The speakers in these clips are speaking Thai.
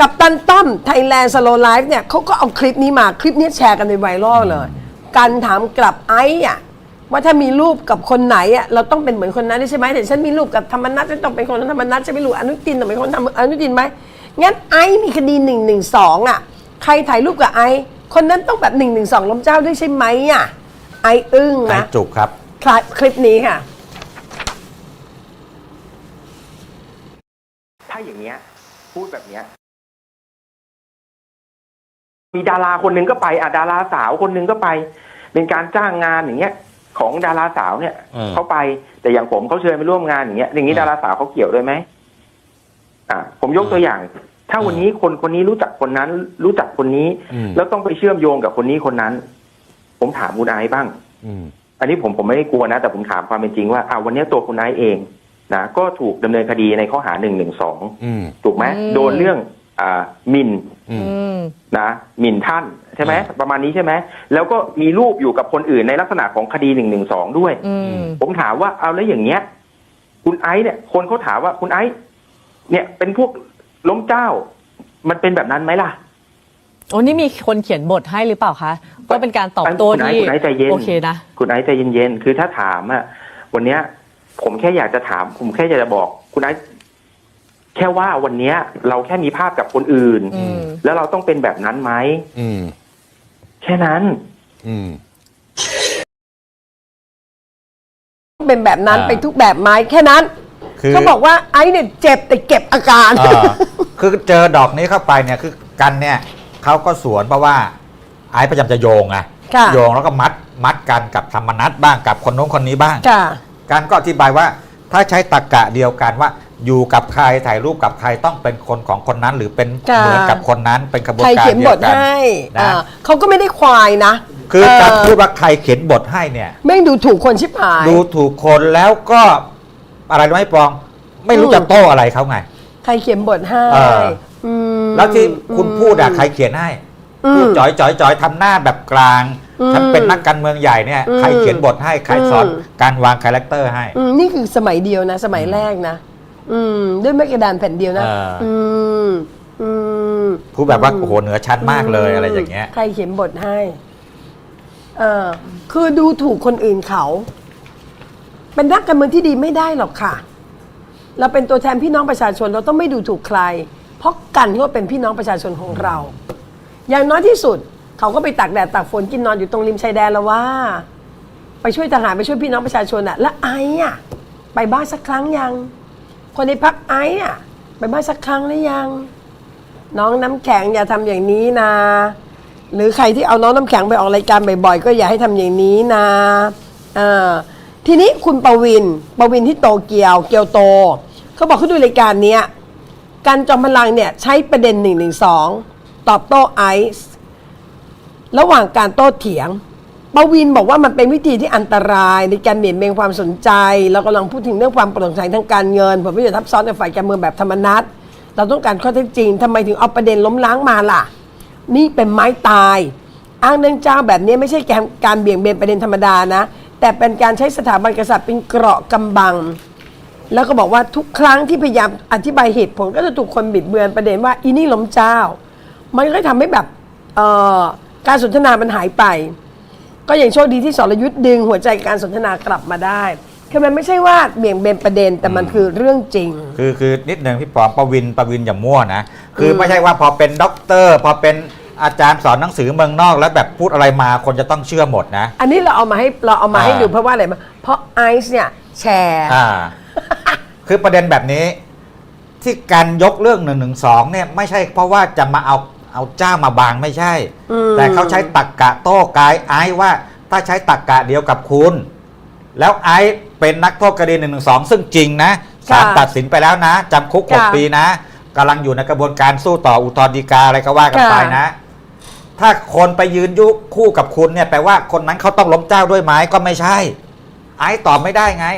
กับตันต้อมไทยแลนด์สโลไลฟ์เนี่ยเขาก็เอาคลิปนี้มาคลิปนี้แชร์กันในไวรัลเลย การถามกลับไอ้อะว่าถ้ามีรูปกับคนไหนอะเราต้องเป็นเหมือนคนนั้นใช่ไหมแต่ฉันมีรูปกับธรรมนัทฉันต้องเป็นคนนั้นธรรมนัทฉันไม่รู้อนุทินต้องเป็นคนทำอนุทินไหมงั้นไอ้มีคดีหนึ่งหนึ่งสองอะใครถ่ายรูปกับไอ้คนนั้นต้องแบบหนึ่งหนึ่งสองล้มเจ้าด้วยใช่ไหมอะไอ้อึ้งไอ้นะจุกครับคลิปคลิปนี้ค่ะ ถ้าอย่างเงี้ยพูดแบบเนี้ย มีดาราคนหนึ่งก็ไปอะดาราสาวคนหนึ่งก็ไป เป็นการจ้างงานอย่างเงี้ย ของดาราสาวเนี่ยอืม เขาไปแต่อย่างผมเขาเชิญไปร่วมงานอย่างเงี้ยอย่างนี้อืมดาราสาวเขาเกี่ยวด้วยไหมอ่าผมยกตัวอย่าง ถ้าวันนี้คนคนนี้รู้จักคนนั้น รู้จักคนนี้ อืมแล้วต้องไปเชื่อมโยงกับคนนี้คนนั้น ผมถามคุณไอซ์บ้าง อืม อันนี้ผมผมไม่ได้กลัวนะ แต่ผมถามความเป็นจริงว่าอ่าวันนี้ตัวคุณไอซ์เองนะก็ถูกดำเนินคดีในข้อหาหนึ่งหนึ่งสองอืม ถูกไหมอืม โดนเรื่องอ่าห มินอืมอืมนะหมินท่านใช่ไหมอืมประมาณนี้ใช่ไหมแล้วก็มีรูปอยู่กับคนอื่นในลักษณะของคดีหนึ่งหนึ่งสองด้วยอืมผมถามว่าเอาแล้วอย่างเงี้ย คุณไอซ์เนี่ย คนเขาถามว่าคุณไอซ์เนี่ยเป็นพวกล้มเจ้า มันเป็นแบบนั้นไหมล่ะโอ้นี่มีคนเขียนบทให้หรือเปล่าคะก็เป็นการตอบโต้คุณไอซ์ที่คุณไอซ์ใจเย็นโอเคนะคุณไอซ์ใจเย็นๆคือถ้าถามอะวันเนี้ย ผมแค่อยากจะถาม ผมแค่อยากจะบอก คุณไอซ์ แค่ว่าวันเนี้ย เราแค่มีภาพกับคนอื่น อืม แล้วเราต้องเป็นแบบนั้นไหมอืม แค่นั้น อืม เป็นแบบนั้นอ่า ไปทุกแบบไหมแค่นั้นคือเขาบอกว่าไอ้เนี่ยเจ็บแต่เก็บอาการ เออคือเจอดอกนี้เข้าไปเนี่ยคือกันเนี่ยเขาก็สวนเพราะว่าไอ้พยายามจะโยงไงค่ะ โยงแล้วก็มัดมัดกันกับธรรมนัตบ้างกับคนโน้นคนนี้บ้าง ค่ะ การก็อธิบายว่าถ้าใช้ตรรกะเดียวกันว่า อยู่กับใครถ่ายรูปกับใครต้องเป็นคนของคนนั้น หรือเป็นค่ะเหมือนกับคนนั้นเป็นกระบวนใครการเขียนเดีบยวทกันให้นะ อ่าเขาก็ไม่ได้ควายนะคือการเพูดว่าใครเขียนบทให้เนี่ย แม่งดูถูกคนชิบหาย ดูถูกคนแล้วก็อะไรรู้ไหมปอง ไม่รู้อืมจะโต้อะไรเขาไง ใครเขียนบทให้เออ ม แล้วที่คุณพูดอะใครเขียนให้อืมพูดจ่อยจ่อยจ่อยทำหน้าแบบกลางอืมฉันเป็นนักการเมืองใหญ่เนี่ยอืมใครเขียนบทให้ใครสอนอืม การวางคาแรคเตอร์ให้ อืมนี่คือสมัยเดียวนะ สมัยแรกนะ อืม ด้วยไม้กระดานแผ่นเดียวนะเอออือืม อืมพูดแบบว่าโอ้โหเหนือชั้นมากเลยอะไรอย่างเงี้ย ใครเขียนบทให้ เออคือดูถูกคนอื่นเขา เป็นนักการเมืองที่ดีไม่ได้หรอกค่ะ เราเป็นตัวแทนพี่น้องประชาชนเราต้องไม่ดูถูกใคร เพราะกันก็เป็นพี่น้องประชาชนของเรา อย่างน้อยที่สุด เขาก็ไปตากแดดตากฝนกินนอนอยู่ตรงริมชายแดนแล้วว่า ไปช่วยทหารไปช่วยพี่น้องประชาชนอะแล้วไอ้อะไปบ้านสักครั้งยัง คนในพักไอ้อะไปบ้านสักครั้งหรือยัง น้องน้ำแข็งอย่าทำอย่างนี้นะ หรือใครที่เอาน้องน้ำแข็งไปออกรายการบ่อยๆ ก็อย่าให้ทำอย่างนี้นะเออทีนี้คุณประวินประวินที่โตเกียว เกียวโตเขาบอกเขาดูรายการเนี้ยการจอมพลังเนี่ยใช้ประเด็นหนึ่งหนึ่งสองตอบโต้ไอซ์ระหว่างการโต้เถียง ปวินบอกว่ามันเป็นวิธีที่อันตรายในการเบี่ยงเบนความสนใจ เรากำลังพูดถึงเรื่องความโปร่งใสทางการเงินผลประโยชน์ทับซ้อนในฝ่ายการเมืองแบบธรรมนัตเราต้องการข้อเท็จจริงทำไมถึงเอาประเด็นล้มล้างมาล่ะ นี่เป็นไม้ตาย อ้างเรื่องเจ้าแบบนี้ไม่ใช่การเบี่ยงเบนประเด็นธรรมดานะ แต่เป็นการใช้สถาบันกษัตริย์เป็นเกราะกำบัง แล้วก็บอกว่าทุกครั้งที่พยายามอธิบายเหตุผลก็จะถูกคนบิดเบือนประเด็นว่าอีนี่ล้มเจ้า มันก็ทำให้แบบการสนทนามันหายไป ก็อย่างโชคดีที่สรยุทธ์ดึงหัวใจการสนทนากลับมาได้คือมันไม่ใช่ว่าเบี่ยงเบนประเด็นแต่มันคือเรื่องจริง คือคือนิดหนึ่งพี่ปอมประวินประวินอย่ามั่วนะคืออืมไม่ใช่ว่าพอเป็นด็อกเตอร์ พอเป็นอาจารย์สอนหนังสือเมืองนอกแล้วแบบพูดอะไรมาคนจะต้องเชื่อหมดนะ อันนี้เราเอามาให้เราเอามาให้อ่าดูเพราะว่าอะไรมาเพราะไอซ์เนี่ยแชร์อ่าคือประเด็นแบบนี้ ที่การยกเรื่องหนึ่งหนึ่งสองเนี่ยไม่ใช่เพราะว่าจะมาเอา เอาเจ้ามาบางไม่ใช่อืมแต่เขาใช้ตักกะโต้กายไอ้ว่าถ้าใช้ตักกะเดียวกับคุณ แล้วไอ้เป็นนักโทษคดีหนึ่งหนึ่งสองซึ่งจริงนะศาลค่ะตัดสินไปแล้วนะจำคุกหกค่ะปีนะกำลังอยู่ในกระบวนการสู้ต่ออุทธรณ์ฎีกาอะไรก็ว่ากันค่ะไปนะ ถ้าคนไปยืนยุคู่กับคุณเนี่ยแปลว่าคนนั้นเขาต้องล้มเจ้าด้วยไหมก็ไม่ใช่ ไอ้ตอบไม่ได้ไง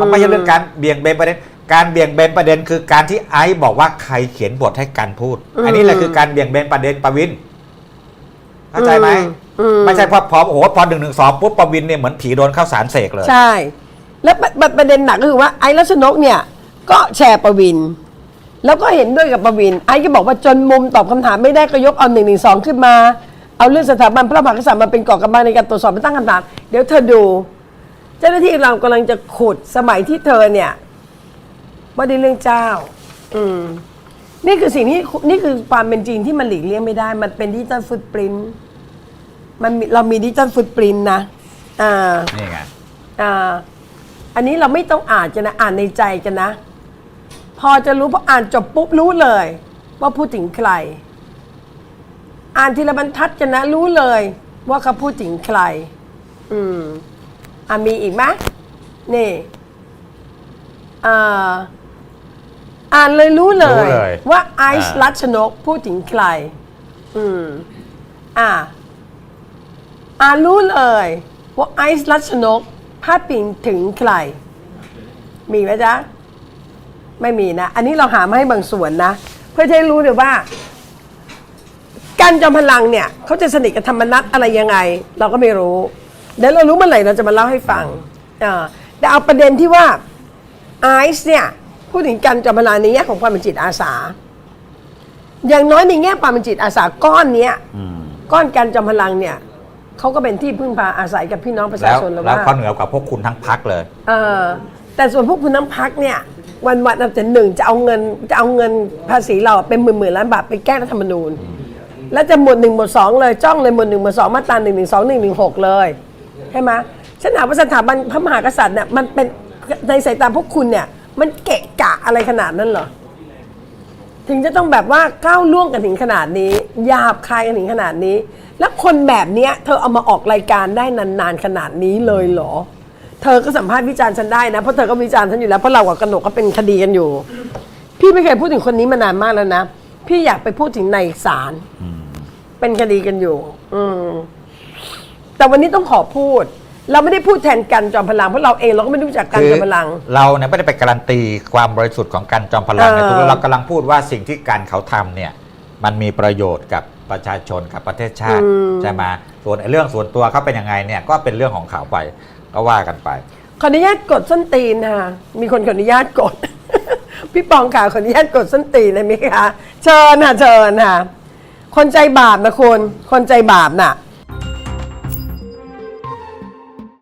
มันไม่ใช่เรื่องการเบี่ยงเบนประเด็น การเบี่ยงเบนประเด็นคือการที่ไอซ์บอกว่าใครเขียนบทให้กันพูดอืมอันนี้แหละคือการเบี่ยงเบนประเด็นประวินเข้าใจไหมอืมไม่ใช่พอพอโอ้โหพอหนึ่งหนึ่งสองปุ๊บประวินเนี่ยเหมือนผีโดนข้าวสารเสกเลย ใช่ และประประประเด็นหนักก็คือว่าไอ้รัชนกเนี่ย ก็แชร์ประวิน แล้วก็เห็นด้วยกับประวิน ไอ้ก็บอกว่าจนมุมตอบคำถามไม่ได้ก็ยกเอาหนึ่งหนึ่งสองขึ้นมา เอาเรื่องสถาบันพระมหากษัตริย์มาเป็นเกาะกำบังในการตรวจสอบและตั้งคำถามเดี๋ยวเธอดู เจ้าหน้าที่เรากำลังจะขุดสมัยที่เธอเนี่ย ว่าด้วยเรื่องเจ้า อืม นี่คือสิ่งที่นี่คือความเป็นจริงที่มันหลีกเลี่ยงไม่ได้ มันเป็นดิจิตอลฟุตปรินต์มันมีเรามีดิจิตอลฟุตปรินต์นะอ่านี่ไงอ่าอันนี้เราไม่ต้องอ่านกันนะ อ่านในใจกันนะ พอจะรู้พออ่านจบปุ๊บรู้เลย ว่าพูดถึงใคร อ่านทีละบรรทัดกันนะ รู้เลย ว่าเขาพูดถึงใคร อืมอ่ามีอีกไหมนี่อ่า อ่านเลยรู้เลรู้ย เลยว่าไอซ์อ่า รัชนกพูดถึงใคร อืม อ่า อ่านรู้เลย ว่าไอซ์รัชนกพาดพิงถึงใคร มีไหมจ๊ะ ไม่มีนะ อันนี้เราหามาให้บางส่วนนะ เพื่อจะให้รู้เลยว่า การจอมพลังเนี่ย เขาจะสนิทกับธรรมนัตอะไรยังไง เราก็ไม่รู้เดี๋ยวเรารู้เมื่อไหร่เราจะมาเล่าให้ฟังอ่าแต่เอาประเด็นที่ว่าไอซ์เนี่ย พูดถึงการจอมพลังในแง่ของความเป็นจิตอาสา อย่างน้อยในแง่ความเป็นจิตอาสาก้อนเนี้ยอืมก้อนการจอมพลังเนี่ยเขาก็เป็นที่พึ่งพาอาศัยกับพี่น้องประชาแล้วชนแล้วแล้วว่าเขาเหนือกว่าพวกคุณทั้งพักเลย เออ แต่ส่วนพวกคุณน้ำพักเนี่ยวันวันอันดับหนึ่งจะเอาเงินจะเอาเงินภาษีเราเป็นหมื่นหมื่นล้านบาทไปแก้รัฐธรรมนูญ แล้วจะหมวดหนึ่งหมวดสองเลยจ้องเลยหมวดหนึ่งหมวดสองมาตราหนึ่งหนึ่งสองหนึ่งหนึ่งหกเลยใช่ไหมฉันถามว่าสถาบันพระมหากษัตริย์เนี่ยมันเป็นในสายตาพวกคุณเนี่ย มันเกะกะอะไรขนาดนั้นเหรอ ถึงจะต้องแบบว่าก้าวล่วงกันถึงขนาดนี้หยาบคายกันถึงขนาดนี้ แล้วคนแบบเนี้ย เธอเอามาออกรายการได้นานๆขนาดนี้เลยเหรอ เธอก็สัมภาษณ์วิจารณ์ฉันได้นะเพราะเธอก็วิจารณ์ฉันอยู่แล้วเพราะเรากับกนกก็เป็นคดีกันอยู่ พี่ไม่เคยพูดถึงคนนี้มานานมากแล้วนะพี่อยากไปพูดถึงในศาลเป็นคดีกันอยู่ อืมแต่วันนี้ต้องขอพูด เราไม่ได้พูดแทนกันจอมพลังเพราะเราเองเราก็ไม่รู้จักกันจอมพลัง เราเนี่ยไม่ได้ไปการันตีความบริสุทธิ์ของการจอมพลังนะเออทุกเรากำลังพูดว่าสิ่งที่การเขาทำเนี่ยมันมีประโยชน์กับประชาชนกับประเทศชาติใช่ไหมส่วนไอ้เรื่องส่วนตัวเขาเป็นยังไงเนี่ยก็เป็นเรื่องของเขาไปก็ว่ากันไปขออนุญาตกดส้นตีนค่ะมีคนขออนุญาตกด พี่ปองข่าวขออนุญาตกดส้นตีนเลยไหมคะเชิญค่ะเชิญค่ะคนใจบาปนะคุณคนใจบาปน่ะ